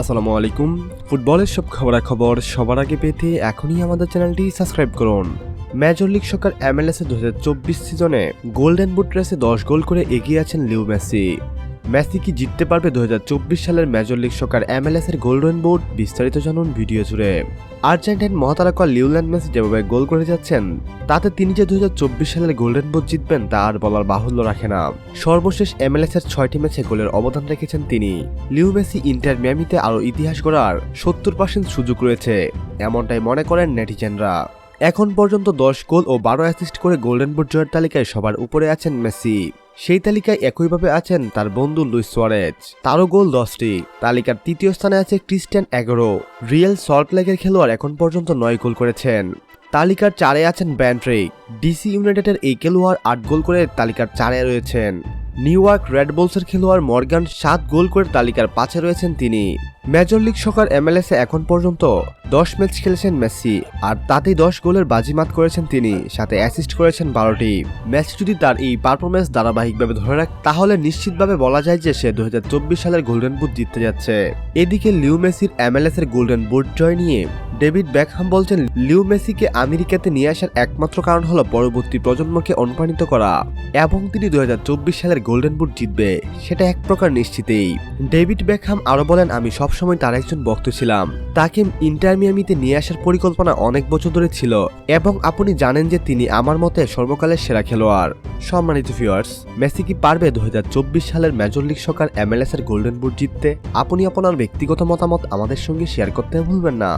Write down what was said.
আসসালামু আলাইকুম। ফুটবলের সব খবরাখবর সবার আগে পেতে এখনই আমাদের চ্যানেলটি সাবস্ক্রাইব করুন। মেজর লিগ সকার এমএলএস দু হাজার চব্বিশ সিজনে গোল্ডেন বুট রেসে দশ গোল করে এগিয়ে আছেন লিউ মেসি। মেসি কি জিততে পারবে দু হাজার চব্বিশ সালের মেজর লিগ সকার এমএলএস এর গোল্ডেন বুট বিস্তারিত জানুন ভিডিও জুড়ে। আর্জেন্টাইন মহাতারকা লিওল্যান্ড মেসি যেভাবে গোল করে যাচ্ছেন, তাতে তিনি যে দু সালের গোল্ডেন বুট জিতবেন, তা আর বলার বাহুল্য রাখে না। সর্বশেষ এমএলএস এর ছয়টি ম্যাচে গোলের অবদান রেখেছেন তিনি। লিউ মেসি ইন্টার মিয়ামিতে আরও ইতিহাস গড়ার সত্তর পার্সেন্ট সুযোগ রয়েছে, এমনটাই মনে করেন নেটিজেনরা। এখন পর্যন্ত দশ গোল ও বারো অ্যাসিস্ট করে গোল্ডেন বুট জয়ের তালিকায় সবার উপরে আছেন মেসি। সেই তালিকায় একইভাবে আছেন তার বন্ধু লুইস সোয়ারেজ। তারও গোল দশটি। তালিকার তৃতীয় স্থানে আছে ক্রিস্টিয়ান এগারো রিয়েল সল্ট লেগের খেলোয়াড় এখন পর্যন্ত নয় গোল করেছেন। তালিকার চারে আছেন ব্যান্ট্রিক। ডিসি ইউনাইটেডের এই খেলোয়াড় আট গোল করে তালিকার চারে রয়েছেন। নিউ ইয়র্ক রেড বুলসের খেলোয়াড় মর্গান সাত গোল করে তালিকার পাঁচে রয়েছেন তিনি। মেজর লিগ সকার এমএলএস এখন পর্যন্ত দশ ম্যাচ খেলেছেন মেসি, আর তাতেই দশ গোলের বাজিমাত করেছেন তিনি, সাথে অ্যাসিস্ট করেছেন বারোটি। ম্যাচ যদি তার এই পারফরমেন্স ধারাবাহিকভাবে ধরে রাখে, তাহলে নিশ্চিতভাবে বলা যায় যে সে দু হাজার চব্বিশ সালের গোল্ডেন বুট জিততে যাচ্ছে। এদিকে লিউ মেসির এমএলএস এর গোল্ডেন বুট জয় নিয়ে ডেভিড ব্যাকহাম বলছেন লিউ মেসিকে আমেরিকাতে নিয়ে আসার একমাত্র কারণ হলো পরবর্তী প্রজন্মকে অনুপ্রাণিত করা। এবং তিনি দু হাজার চব্বিশ সালের গোল্ডেন বুট জিতবে, সেটা এক প্রকার নিশ্চিতেই। ডেভিড ব্যাকহাম আরও বলেন, আমি সবসময় তার একজন ভক্ত ছিলাম। তাকে ইন্টার মিয়ামিতে নিয়ে আসার পরিকল্পনা অনেক বছর ধরে ছিল এবং আপনি জানেন যে তিনি আমার মতে সর্বকালের সেরা খেলোয়াড়। সম্মানিত ভিউয়ার্স মেসি কি পারবে দু চব্বিশ সালের মেজর লিগ সকার এমএলএস এর গোল্ডেন বুট জিততে? আপনি আপনার ব্যক্তিগত মতামত আমাদের সঙ্গে শেয়ার করতে ভুলবেন না।